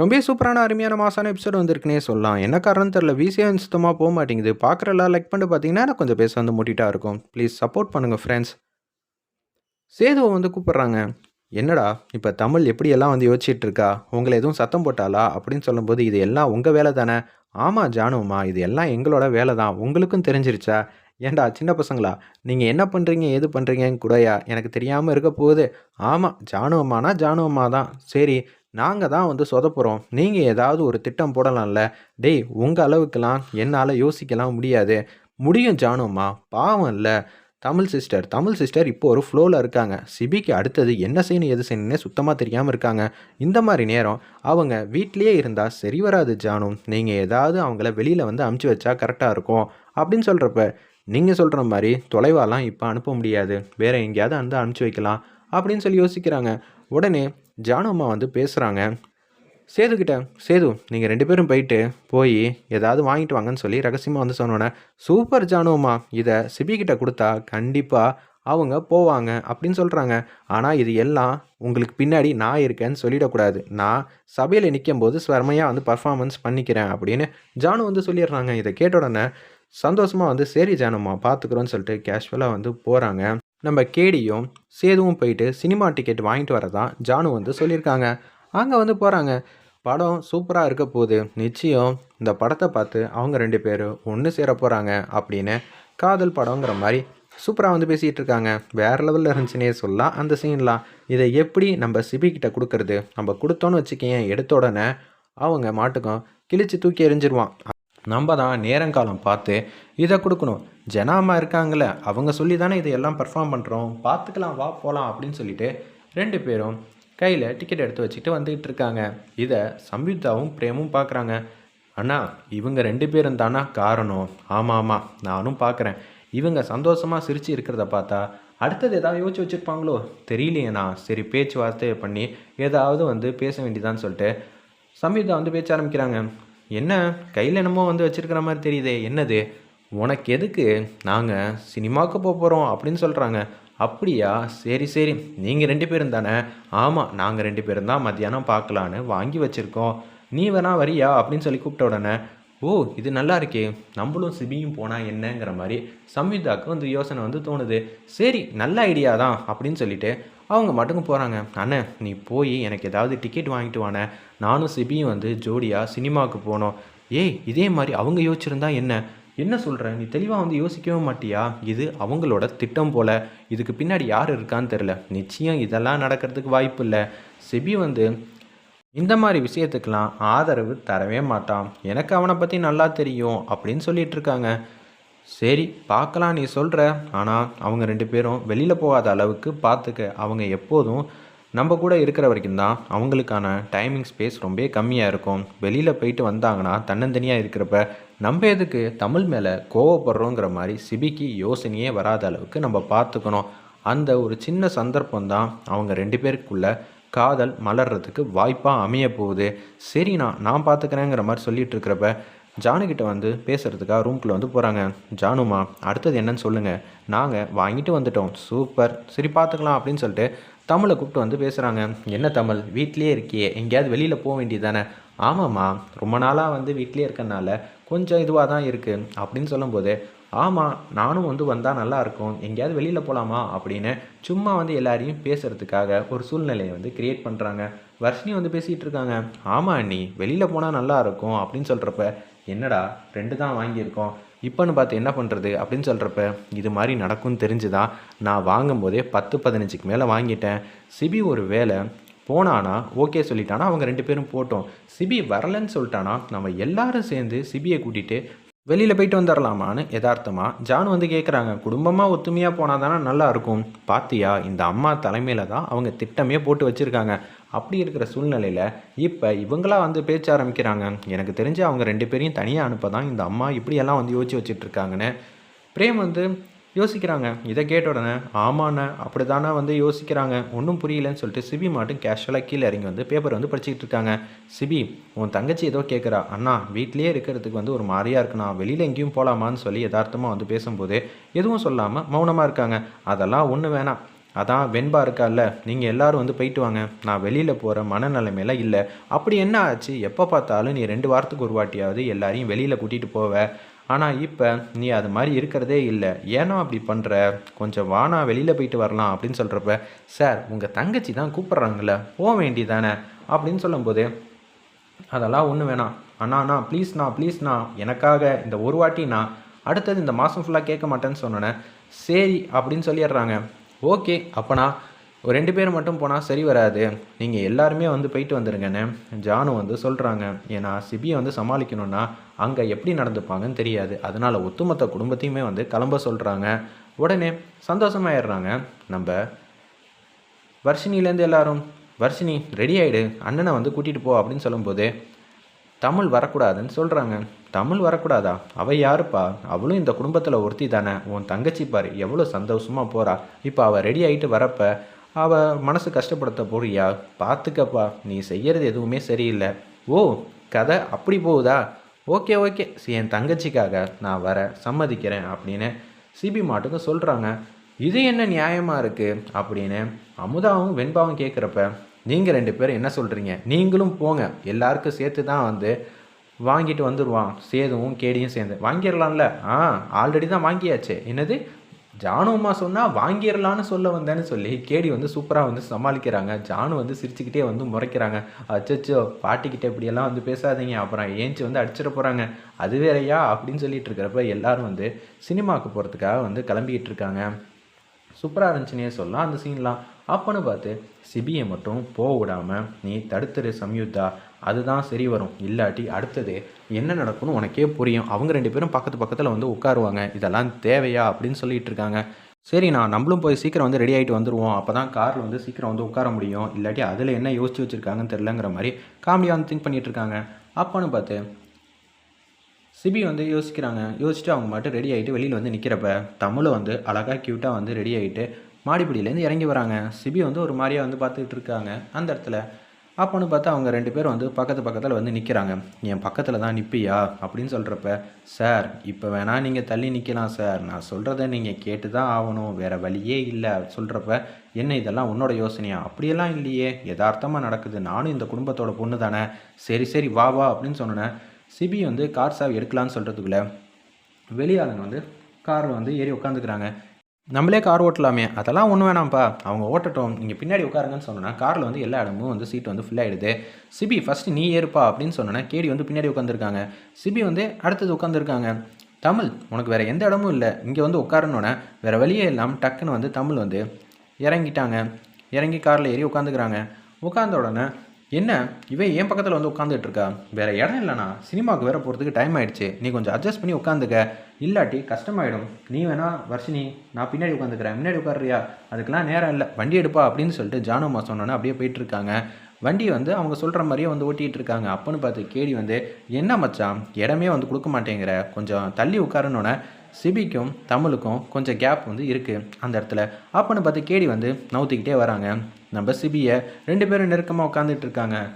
ரொம்ப சூப்பரான அருமையான மாசான எபிசோட் வந்திருக்குன்னே சொல்லலாம். என்ன காரணம் தெரில விசிஏ சுத்தமாக போக மாட்டேங்குது? பார்க்குற எல்லாம் லைக் பண்ணிட்டு பார்த்தீங்கன்னா எனக்கு கொஞ்சம் பேச வந்து முட்டிட்டா இருக்கும். ப்ளீஸ் சப்போர்ட் பண்ணுங்கள் ஃப்ரெண்ட்ஸ் சேதுவை வந்து கூப்பிட்றாங்க. என்னடா இப்போ தமிழ் எப்படியெல்லாம் வந்து யோசிச்சுட்டு இருக்கா உங்களை எதுவும் சத்தம் போட்டாளா? அப்படின்னு சொல்லும்போது இது எல்லாம் உங்கள் வேலை தானே? ஆமாம் ஜானுமா இது எல்லாம் எங்களோட வேலை தான். உங்களுக்கும் தெரிஞ்சிருச்சா? ஏன்டா சின்ன பசங்களா? நீங்கள் என்ன பண்ணுறீங்க ஏது பண்ணுறீங்கன்னு கூடயா? எனக்கு தெரியாமல் இருக்க போகுது. ஆமாம் ஜானுவம்மானா ஜானுவம்மா தான். சரி நாங்கள் தான் வந்து சொதப்புறோம் நீங்கள் ஏதாவது ஒரு திட்டம் போடலாம்ல. டேய் உங்கள் அளவுக்கெல்லாம் என்னால் யோசிக்கலாம் முடியாது. முடியும் ஜானும்மா. பாவம் இல்லை. தமிழ் சிஸ்டர் தமிழ் சிஸ்டர் இப்போ ஒரு ஃப்ளோவில் இருக்காங்க. சிபிக்கு அடுத்தது என்ன செய்யணும் எது செய்யணும்னே சுத்தமாக தெரியாமல் இருக்காங்க. இந்த மாதிரி நேரம் அவங்க வீட்லேயே இருந்தால் சரி வராது ஜானும். நீங்கள் ஏதாவது அவங்கள வெளியில் வந்து அமுச்சு வச்சா கரெக்டாக இருக்கும். அப்படின்னு சொல்கிறப்ப நீங்கள் சொல்கிற மாதிரி தொலைவாலாம் இப்போ அனுப்ப முடியாது. வேறு எங்கேயாவது வந்து அனுப்பிச்சி வைக்கலாம் அப்படின்னு சொல்லி யோசிக்கிறாங்க. உடனே ஜானு அம்மா வந்து பேசுகிறாங்க சேதுக்கிட்ட சேது நீங்கள் ரெண்டு பேரும் போயிட்டு போய் ஏதாவது வாங்கிட்டு வாங்கன்னு சொல்லி ரகசியமாக வந்து சொன்னோன்னே சூப்பர் ஜானு அம்மா இதை சிபிக்கிட்ட கொடுத்தா கண்டிப்பாக அவங்க போவாங்க அப்படின்னு சொல்கிறாங்க ஆனால் இது எல்லாம் உங்களுக்கு பின்னாடி நான் இருக்கேன்னு சொல்லிடக்கூடாது. நான் சபையில் நிற்கும் போது ஸ்வர்மையாக வந்து பர்ஃபார்மன்ஸ் பண்ணிக்கிறேன் அப்படின்னு ஜானு வந்து சொல்லிடுறாங்க. இதை கேட்ட உடனே சந்தோஷமாக வந்து சரி ஜானுமா பார்த்துக்குறோன்னு சொல்லிட்டு கேஷுவலாக வந்து போகிறாங்க நம்ம கேடியும் சேதுவும் போயிட்டு சினிமா டிக்கெட் வாங்கிட்டு வரதான் ஜானு வந்து சொல்லியிருக்காங்க. அங்கே வந்து போகிறாங்க படம் சூப்பராக இருக்க போகுது. நிச்சயம் இந்த படத்தை பார்த்து அவங்க ரெண்டு பேரும் ஒன்று சேர போகிறாங்க அப்படின்னு காதல் படங்கிற மாதிரி சூப்பராக வந்து பேசிகிட்டு இருக்காங்க. வேறு லெவலில் இருந்துச்சுனே சொல்லலாம். அந்த சீன்லாம் இதை எப்படி நம்ம சிபிக்கிட்ட கொடுக்கறது? நம்ம கொடுத்தோன்னு வச்சுக்கேன் எடுத்த உடனே அவங்க மாட்டுக்கும் கிழிச்சு தூக்கி எறிஞ்சிருவான். நம்ம தான் நேரங்காலம் பார்த்து இதை கொடுக்கணும். ஜனாமா இருக்காங்களே அவங்க சொல்லி தானே இதையெல்லாம் பர்ஃபார்ம் பண்ணுறோம் பார்த்துக்கலாம் வா போகலாம் அப்படின்னு சொல்லிட்டு ரெண்டு பேரும் கையில் டிக்கெட் எடுத்து வச்சுட்டு வந்துக்கிட்டு இருக்காங்க. இதை சம்யுக்தாவும் பிரேமும் பார்க்குறாங்க. அண்ணா இவங்க ரெண்டு பேரும் தானா காரணம்? ஆமாம் ஆமாம் நானும் பார்க்குறேன். இவங்க சந்தோஷமாக சிரித்து இருக்கிறத பார்த்தா அடுத்தது ஏதாவது யோசிச்சு வச்சுருப்பாங்களோ? தெரியலையேண்ணா. சரி பேச்சுவார்த்தை பண்ணி ஏதாவது வந்து பேச வேண்டியதான்னு சொல்லிட்டு சம்யுக்தா வந்து பேச்ச ஆரம்பிக்கிறாங்க. என்ன? கையில் என்னமோ வந்து வச்சுருக்கிற மாதிரி தெரியுதே. என்னது? உனக்கு எதுக்கு? நாங்கள் சினிமாவுக்கு போக போகிறோம் அப்படின்னு சொல்கிறாங்க அப்படியா? சரி சரி. நீங்கள் ரெண்டு பேரும் தானே? ஆமாம் நாங்கள் ரெண்டு பேரும் தான் மத்தியானம் பார்க்கலான்னு வாங்கி வச்சுருக்கோம். நீ வேணா வரியா? அப்படின்னு சொல்லி கூப்பிட்ட உடனே ஓ இது நல்லா இருக்கே. நம்மளும் சிபியும் போனால் என்னங்கிற மாதிரி சம்யுக்தாவுக்கு வந்து யோசனை வந்து தோணுது. சரி நல்ல ஐடியா தான் அப்படின்னு சொல்லிட்டு அவங்க மட்டுக்கும் போகிறாங்க அண்ணன் நீ போய் எனக்கு ஏதாவது டிக்கெட் வாங்கிட்டு வானே நானும் சிபியும் வந்து ஜோடியாக சினிமாவுக்கு போனோம். ஏய் இதே மாதிரி அவங்க யோசிச்சிருந்தா என்ன? என்ன சொல்கிற நீ தெளிவாக வந்து யோசிக்கவே மாட்டியா? இது அவங்களோட திட்டம் போல். இதுக்கு பின்னாடி யார் இருக்கான்னு தெரில நிச்சயம் இதெல்லாம் நடக்கிறதுக்கு வாய்ப்பு இல்லை. சிபி வந்து இந்த மாதிரி விஷயத்துக்கெலாம் ஆதரவு தரவே மாட்டான். எனக்கு அவனை பற்றி நல்லா தெரியும் அப்படின்னு சொல்லிட்டு இருக்காங்க. சரி பார்க்கலாம் நீ சொல்கிற ஆனால் அவங்க ரெண்டு பேரும் வெளியில் போகாத அளவுக்கு பார்த்துக்க. அவங்க எப்போதும் நம்ம கூட இருக்கிற வரைக்கும் தான் அவங்களுக்கான டைமிங் ஸ்பேஸ் ரொம்ப கம்மியாக இருக்கும். வெளியில் போயிட்டு வந்தாங்கன்னா தன்னந்தனியாக இருக்கிறப்ப நம்ம எதுக்கு தமிழ் மேலே கோவப்படுறோங்கிற மாதிரி சிபிக்கு யோசனையே வராத அளவுக்கு நம்ம பார்த்துக்கணும். அந்த ஒரு சின்ன சந்தர்ப்பம் தான் அவங்க ரெண்டு பேருக்குள்ளே காதல் மலர்றதுக்கு வாய்ப்பாக அமைய போகுது. சரிண்ணா நான் நான் பார்த்துக்கிறேங்கிற மாதிரி சொல்லிட்டு இருக்கிறப்ப ஜானுக்கிட்ட வந்து பேசுகிறதுக்காக ரூம்குள்ளே வந்து போகிறாங்க ஜானுமா அடுத்தது என்னன்னு சொல்லுங்கள் நாங்கள் வாங்கிட்டு வந்துட்டோம். சூப்பர் சரி பார்த்துக்கலாம் அப்படின்னு சொல்லிட்டு தமிழை கூப்பிட்டு வந்து பேசுகிறாங்க என்ன தமிழ்? வீட்லேயே இருக்கியே. எங்கேயாவது வெளியில் போக வேண்டியது தானே ஆமாம்மா. ரொம்ப நாளாக வந்து வீட்லேயே இருக்கனால கொஞ்சம் இதுவாக தான் இருக்குது அப்படின்னு சொல்லும்போது ஆமாம் நானும் வந்து வந்தால் நல்லாயிருக்கும் எங்கேயாவது வெளியில் போகலாமா அப்படின்னு சும்மா வந்து எல்லாரையும் பேசுகிறதுக்காக ஒரு சூழ்நிலையை வந்து க்ரியேட் பண்ணுறாங்க வர்ஷினி வந்து பேசிகிட்டு இருக்காங்க. ஆமாம் அண்ணி வெளியில் போனால் நல்லாயிருக்கும் அப்படின்னு சொல்கிறப்ப என்னடா ரெண்டு தான் வாங்கியிருக்கோம். இப்போன்னு பார்த்து என்ன பண்ணுறது அப்படின்னு சொல்கிறப்ப இது மாதிரி நடக்கும்னு தெரிஞ்சுதான் நான் வாங்கும்போதே பத்து பதினஞ்சுக்கு மேலே வாங்கிட்டேன். சிபி ஒரு வேலை போனானா ஓகே சொல்லிட்டானா அவங்க ரெண்டு பேரும் போட்டோம். சிபி வரலன்னு சொல்லிட்டானா நம்ம எல்லாரும் சேர்ந்து சிபியை கூட்டிகிட்டு வெளியில் போயிட்டு வந்துடலாமான்னு யதார்த்தமாக ஜான் வந்து கேட்குறாங்க குடும்பமாக ஒத்துமையாக போனால் தானே நல்லா இருக்கும். பாத்தியா இந்த அம்மா தலைமையில் தான் அவங்க திட்டமே போட்டு வச்சுருக்காங்க. அப்படி இருக்கிற சூழ்நிலையில் இப்போ இவங்களா வந்து பேச்ச ஆரம்பிக்கிறாங்க. எனக்கு தெரிஞ்சு அவங்க ரெண்டு பேரையும் தனியாக அனுப்ப தான் இந்த அம்மா இப்படியெல்லாம் வந்து யோசிச்சு வச்சுட்ருக்காங்கன்னு பிரேம் வந்து யோசிக்கிறாங்க. இதை கேட்ட உடனே ஆமாண்ணே அப்படி தானே வந்து யோசிக்கிறாங்க. ஒன்றும் புரியலன்னு சொல்லிட்டு சிபி மட்டும் கேஷுவலாக கீழே இறங்கி வந்து பேப்பர் வந்து படிச்சுக்கிட்டு இருக்காங்க. சிபி உன் தங்கச்சி ஏதோ கேட்குறா அண்ணா வீட்லேயே இருக்கிறதுக்கு வந்து ஒரு மாதிரியாக இருக்குண்ணா. வெளியில் எங்கேயும் போகலாமான்னு சொல்லி யதார்த்தமாக வந்து பேசும்போது எதுவும் சொல்லாமல் மௌனமாக இருக்காங்க. அதெல்லாம் ஒன்று வேணாம். அதான் வெண்பா இருக்கால்ல. நீங்கள் எல்லாரும் வந்து போயிட்டு வாங்க. நான் வெளியில் போகிற மனநிலைமையில இல்லை. அப்படி என்ன ஆச்சு? எப்போ பார்த்தாலும் நீ ரெண்டு வாரத்துக்கு ஒரு வாட்டியாவது எல்லாரையும் வெளியில் கூட்டிகிட்டு போவ. ஆனால் இப்போ நீ அது மாதிரி இருக்கிறதே இல்லை. ஏனோ அப்படி பண்ணுற கொஞ்சம் வானா வெளியில் போயிட்டு வரலாம் அப்படின்னு சொல்கிறப்ப சார் உங்கள் தங்கச்சி தான் கூப்பிட்றாங்கல்ல போக வேண்டியதானே அப்படின்னு சொல்லும்போது அதெல்லாம் ஒன்றும் வேணாம். அண்ணாண்ணா ப்ளீஸ்ண்ணா ப்ளீஸ்ண்ணா எனக்காக இந்த ஒரு வாட்டிண்ணா அடுத்தது இந்த மாதம் ஃபுல்லாக கேட்க மாட்டேன்னு சொன்னோன்னே சரி அப்படின்னு சொல்லிடுறாங்க. ஓகே அப்போனா ஒரு ரெண்டு பேர் மட்டும் போனால் சரி வராது. நீங்கள் எல்லாருமே வந்து போயிட்டு வந்துடுங்கன்னு ஜானு வந்து சொல்கிறாங்க ஏன்னா சிபியை வந்து சமாளிக்கணும்னா அங்கே எப்படி நடந்துப்பாங்கன்னு தெரியாது. அதனால் ஒட்டுமொத்த குடும்பத்தையுமே வந்து கிளம்ப சொல்கிறாங்க உடனே சந்தோஷமாயிடுறாங்க. நம்ம வர்ஷினிலேருந்து எல்லாரும் வர்ஷினி ரெடி ஆகிடு அண்ணனை வந்து கூட்டிகிட்டு போ அப்படின்னு சொல்லும்போது தமிழ் வரக்கூடாதுன்னு சொல்கிறாங்க தமிழ் வரக்கூடாதா? அவள் யாருப்பா? அவளும் இந்த குடும்பத்தில் ஒருத்தி தானே உன் தங்கச்சி பாரு எவ்வளோ சந்தோஷமாக போகிறா இப்போ அவள் ரெடி ஆகிட்டு வரப்போ அவள் மனசு கஷ்டப்படுத்த போறியா? பார்த்துக்கப்பா நீ செய்யறது எதுவுமே சரியில்லை. ஓ கதை அப்படி போகுதா? Okay okay. என் தங்கச்சிக்காக நான் வர சம்மதிக்கிறேன் அப்படின்னு சிபி மாட்டுக்கு சொல்கிறாங்க இது என்ன நியாயமாக இருக்குது அப்படின்னு அமுதாவும் வெண்பாவும் கேட்குறப்ப நீங்கள் ரெண்டு பேரும் என்ன சொல்கிறீங்க நீங்களும் போங்க. எல்லாருக்கும் சேர்த்து தான் வந்து வாங்கிட்டு வந்துடுவான் சேதுவும் கேடியும் சேர்ந்து. வாங்கிடலாம்ல? ஆ ஆல்ரெடி தான் வாங்கியாச்சு. என்னது? ஜானுமா சொன்னால் வாங்கிடலான்னு சொல்ல வந்தேன்னு சொல்லி கேடி வந்து சூப்பராக வந்து சமாளிக்கிறாங்க. ஜானு வந்து சிரிச்சுக்கிட்டே வந்து முறைக்கிறாங்க. அச்சோ பாட்டிக்கிட்டே இப்படியெல்லாம் வந்து பேசாதீங்க. அப்புறம் ஏஞ்சி வந்து அடிச்சிட போகிறாங்க அது வேறயா? அப்படின்னு சொல்லிட்டு இருக்கிறப்ப எல்லாரும் வந்து சினிமாவுக்கு போகிறதுக்காக வந்து கிளம்பிக்கிட்டு இருக்காங்க. சூப்பராக இருந்துச்சுன்னே சொல்லலாம். அந்த சீன்லாம் அப்போன்னு பார்த்து சிபியை மட்டும் போக விடாமல் நீ தடுத்துரு சம்யுத்தா. அதுதான் சரி வரும். இல்லாட்டி அடுத்தது என்ன நடக்கும்னு உனக்கே புரியும். அவங்க ரெண்டு பேரும் பக்கத்து பக்கத்தில் வந்து உட்காருவாங்க. இதெல்லாம் தேவையா அப்படின்னு சொல்லிட்டு இருக்காங்க. சரி நான் நம்மளும் போய் சீக்கிரம் வந்து ரெடி ஆகிட்டு வந்துடுவோம் அப்போ தான் காரில் வந்து சீக்கிரம் வந்து உட்கார முடியும். இல்லாட்டி அதில் என்ன யோசிச்சு வச்சுருக்காங்கன்னு தெரிலங்கிற மாதிரி காமெடியாக வந்து திங்க் பண்ணிகிட்டு இருக்காங்க. அப்போன்னு பார்த்து சிபி வந்து யோசிக்கிறாங்க. யோசிச்சுட்டு அவங்க மட்டும் ரெடி ஆகிட்டு வெளியில் வந்து நிற்கிறப்ப தமிழை வந்து அழகாக க்யூட்டாக வந்து ரெடி ஆகிட்டு மாடிப்படியிலேருந்து இறங்கி வராங்க. சிபி வந்து ஒரு மாதிரியாக வந்து பார்த்துக்கிட்டு இருக்காங்க. அந்த இடத்துல அப்போன்னு பார்த்தா அவங்க ரெண்டு பேரும் வந்து பக்கத்து பக்கத்தில் வந்து நிற்கிறாங்க என் பக்கத்தில் தான் நிற்பியா அப்படின்னு சொல்கிறப்ப சார் இப்போ வேணால் நீங்கள் தள்ளி நிற்கலாம் சார். நான் சொல்கிறத நீங்கள் கேட்டு தான் ஆகணும். வேறு வழியே இல்லை. சொல்கிறப்ப என்ன இதெல்லாம் உன்னோட யோசனையா? அப்படியெல்லாம் இல்லையே. யதார்த்தமாக நடக்குது. நானும் இந்த குடும்பத்தோட பொண்ணு தானே. சரி சரி வா வா அப்படின்னு சொன்னேன் சிபி வந்து கார் சாவி எடுக்கலான்னு சொல்கிறதுக்குள்ளே வெளியாளுங்க வந்து காரில் வந்து ஏறி உட்காந்துக்கிறாங்க நம்மளே கார் ஓட்டலாமே. அதெல்லாம் ஒன்றும் வேணாம்ப்பா. அவங்க ஓட்டட்டும். நீங்கள் பின்னாடி உட்காருங்கன்னு சொன்னோன்னா காரில் வந்து எல்லா இடமும் வந்து சீட் வந்து ஃபில் ஆகிடுது சிபி ஃபஸ்ட்டு நீ ஏறுப்பா அப்படின்னு சொன்னோன்னா கேடி வந்து பின்னாடி உட்காந்துருக்காங்க சிபி வந்து அடுத்தது உட்காந்துருக்காங்க தமிழ் உனக்கு வேறு எந்த இடமும் இல்லை. இங்கே வந்து உட்காரணுன்னே வேறு வழியே இல்லாமல் டக்குன்னு வந்து தமிழ் வந்து இறங்கிட்டாங்க. இறங்கி காரில் ஏறி உட்காந்துக்கிறாங்க உட்காந்த உடனே என்ன? இவன் என் பக்கத்தில் வந்து உட்காந்துட்டு இருக்கா வேற இடம் இல்லைண்ணா சினிமாவுக்கு வேற போகிறதுக்கு டைம் ஆயிடுச்சு. நீ கொஞ்சம் அட்ஜஸ்ட் பண்ணி உட்காந்துக்க. இல்லாட்டி கஷ்டமாயிடும். நீ வேணா வர்ஷினி நான் பின்னாடி உட்காந்துக்கிறேன். முன்னாடி உட்காருறியா? அதுக்கெல்லாம் நேரம் இல்லை. வண்டி எடுப்பா அப்படின்னு சொல்லிட்டு ஜானம்மா சொன்னோன்னே அப்படியே போயிட்டு இருக்காங்க வண்டி வந்து அவங்க சொல்கிற மாதிரியே வந்து ஓட்டிகிட்டு இருக்காங்க அப்போன்னு பார்த்து கேடி வந்து என்ன மச்சான்? இடமே வந்து கொடுக்க மாட்டேங்கிற. கொஞ்சம் தள்ளி உட்காரணுன்னே சிபிக்கும் தமிழுக்கும் கொஞ்சம் கேப் வந்து இருக்குது அந்த இடத்துல. அப்போன்னு பார்த்து கேடி வந்து நவுத்திக்கிட்டே வராங்க. நம்ம சிபியை ரெண்டு பேரும் நெருக்கமாக உட்காந்துட்டு இருக்காங்க.